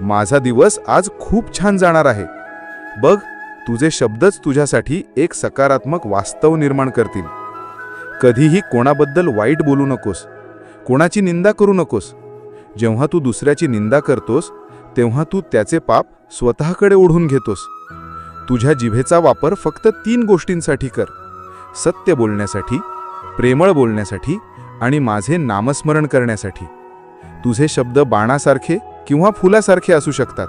माझा दिवस आज खूप छान जाणार आहे. बघ तुझे शब्दच तुझ्यासाठी एक सकारात्मक वास्तव निर्माण करतील. कधीही कोणाबद्दल वाईट बोलू नकोस. कोणाची निंदा करू नकोस. जेव्हा तू दुसऱ्याची निंदा करतोस तेव्हा तू त्याचे पाप स्वतःकडे ओढून घेतोस. तुझ्या जिभेचा वापर फक्त तीन गोष्टींसाठी कर. सत्य बोलण्यासाठी प्रेमळ बोलण्यासाठी आणि माझे नामस्मरण करण्यासाठी. तुझे शब्द बाणासारखे किंवा फुलासारखे असू शकतात.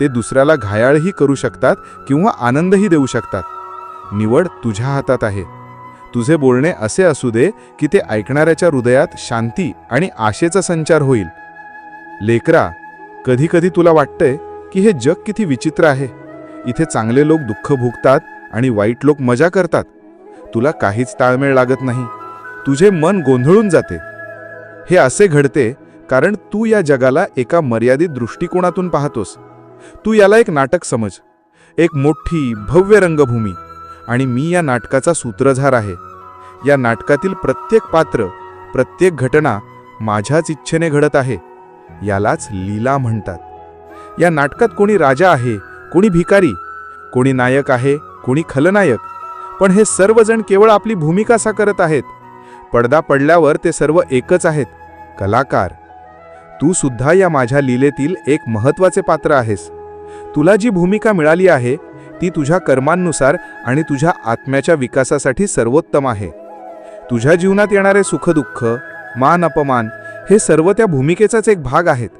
ते दुसऱ्याला घायाळही करू शकतात किंवा आनंदही देऊ शकतात. निवड तुझ्या हातात आहे. तुझे बोलणे असे असू दे की ते ऐकणाऱ्याच्या हृदयात शांती आणि आशेचा संचार होईल. लेकरा कधीकधी तुला वाटतंय की हे जग किती विचित्र आहे. इथे चांगले लोक दुःख भुगतात आणि वाईट लोक मजा करतात. तुला काहीच ताळमेळ लागत नाही. तुझे मन गोंधळून जाते. हे असे घडते कारण तू या जगाला एका मर्यादित दृष्टिकोनातून पाहतोस. तू याला एक नाटक समज. एक मोठी भव्य रंगभूमी. आणि मी या नाटकाचा सूत्रधार आहे. या नाटकातील प्रत्येक पात्र प्रत्येक घटना माझ्याच इच्छेने घडत आहे. यालाच लीला म्हणतात. या नाटकात कोणी राजा आहे कोणी भिकारी कोणी नायक आहे कोणी खलनायक. पण हे सर्वजण केवळ आपली भूमिका साकारत आहेत. पडदा पडल्यावर ते सर्व एकच आहेत. कलाकार तू सुद्धा या माझ्या लीलेतील एक महत्त्वाचे पात्र आहेस. तुला जी भूमिका मिळाली आहे ती तुझ्या कर्मांनुसार आणि तुझ्या आत्म्याच्या विकासासाठी सर्वोत्तम आहे. तुझ्या जीवनात येणारे सुखदुःख मान अपमान हे सर्व त्या भूमिकेचाच एक भाग आहेत.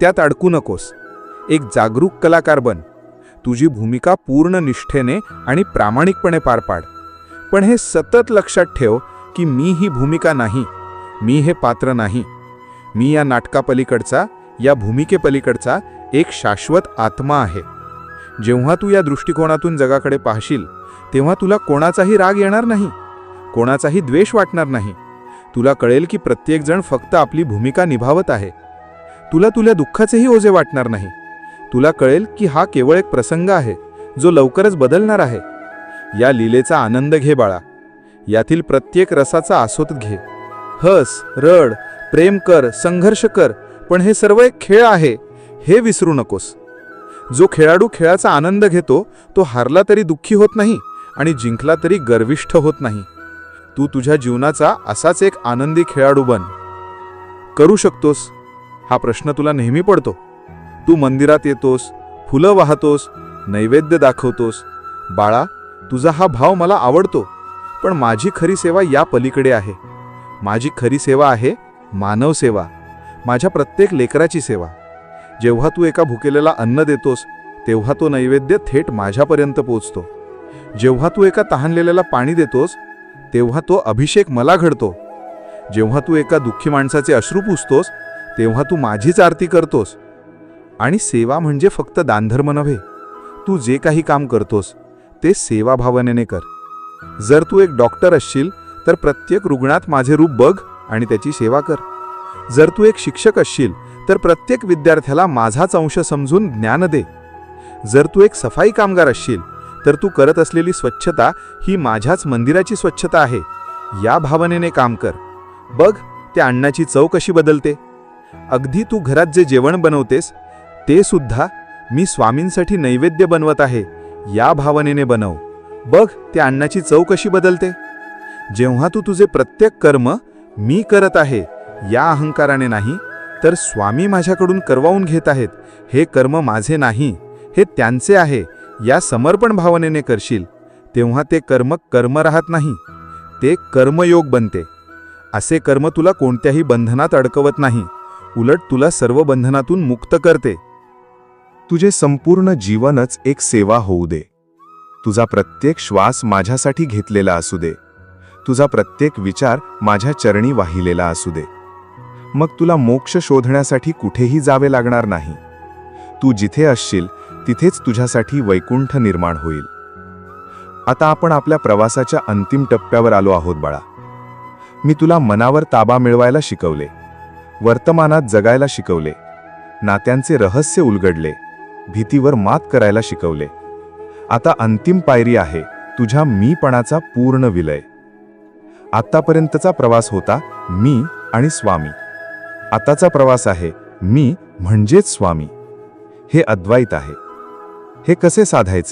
त्यात अडकू नकोस. एक जागरूक कलाकार बन. तुझी भूमिका पूर्ण निष्ठेने आणि प्रामाणिकपणे पार पाड. पण हे सतत लक्षात ठेव की मी ही भूमिका नाही. मी हे पात्र नाही. मी या नाटकापलीकडचा या भूमिकेपलीकडचा एक शाश्वत आत्मा आहे. जेव्हा तू या दृष्टिकोनातून जगाकडे पाहशील तेव्हा तुला कोणाचाही राग येणार नाही कोणाचाही द्वेष वाटणार नाही. तुला कळेल की प्रत्येकजण फक्त आपली भूमिका निभावत आहे. तुला तुला दुःखाचेही ओझे वाटणार नाही. तुला कळेल की हा केवळ एक प्रसंग आहे जो लवकरच बदलणार आहे. या लीलेचा आनंद घे बाळा. यातील प्रत्येक रसाचा आस्वाद घे. हस रड प्रेम कर संघर्ष कर पण हे सर्व एक खेळ आहे हे विसरू नकोस. जो खेळाडू खेळाचा आनंद घेतो तो हारला तरी दुःखी होत नाही आणि जिंकला तरी गर्विष्ठ होत नाही. तू तुझ्या जीवनाचा असाच एक आनंदी खेळाडू बन. करू शकतोस? हा प्रश्न तुला नेहमी पडतो. तू मंदिरात येतोस फुलं वाहतोस नैवेद्य दाखवतोस. बाळा तुझा हा भाव मला आवडतो पण माझी खरी सेवा या पलीकडे आहे. माझी खरी सेवा आहे मानव सेवा माझ्या प्रत्येक लेकराची सेवा. जेव्हा तू एका भुकेलेला अन्न देतोस तेव्हा तो नैवेद्य थेट माझ्यापर्यंत पोचतो. जेव्हा तू एका तहानलेल्याला पाणी देतोस तेव्हा तो अभिषेक मला घडतो. जेव्हा तू एका दुःखी माणसाचे अश्रू पुसतोस तेव्हा तू माझीच आरती करतोस. आणि सेवा म्हणजे फक्त दानधर्म नव्हे तू जे काही काम करतोस ते सेवा भावनेने कर. जर तू एक डॉक्टर असशील तर प्रत्येक रुग्णात माझे रूप बघ आणि त्याची सेवा कर. जर तू एक शिक्षक असशील तर प्रत्येक विद्यार्थ्याला माझाच अंश समजून ज्ञान दे. जर तू एक सफाई कामगार असशील तर तू करत असलेली स्वच्छता ही माझ्याच मंदिराची स्वच्छता आहे. या भावनेने काम कर. बघ त्या अन्नाची चव कशी बदलते. अगदी तू घरात जे जेवण बनवतेस ते सुद्धा मी स्वामींसाठी नैवेद्य बनवत आहे. या भावनेने बनव. बघ त्या अन्नाची चव कशी बदलते. जेव्हा तू तुझे प्रत्येक कर्म मी करत आहे या अहंकाराने नाही तर स्वामी माझ्याकडून करवावून घेत आहेत. हे कर्म माझे नाही हे त्यांचे आहे या समर्पण भावनेने करशील. तेव्हा ते कर्म कर्म राहत नाही ते कर्मयोग बनते. असे कर्म तुला कोणत्याही बंधनात अडकवत नाही उलट तुला सर्व बंधनातून मुक्त करते. तुझे संपूर्ण जीवनच एक सेवा होऊ दे. तुझा प्रत्येक श्वास माझ्यासाठी घेतलेला असू दे. तुझा प्रत्येक विचार माझ्या चरणी वाहिलेला असू दे. मग तुला मोक्ष शोधण्यासाठी कुठेही जावे लागणार नाही. तू जिथे असशील तिथेच तुझ्यासाठी वैकुंठ निर्माण होईल. आता आपण आपल्या प्रवासाच्या अंतिम टप्प्यावर आलो आहोत बाळा. मी तुला मनावर ताबा मिळवायला शिकवले. वर्तमानात जगायला शिकवले. नात्यांचे रहस्य उलगडले. भीतीवर मात करायला शिकवले. आता अंतिम पायरी आहे तुझ्या मीपणाचा पूर्ण विलय. आतापर्यंतचा प्रवास होता मी आणि स्वामी. आताचा प्रवास आहे मी म्हणजेच स्वामी. हे अद्वैत आहे. हे कसे साधायचे?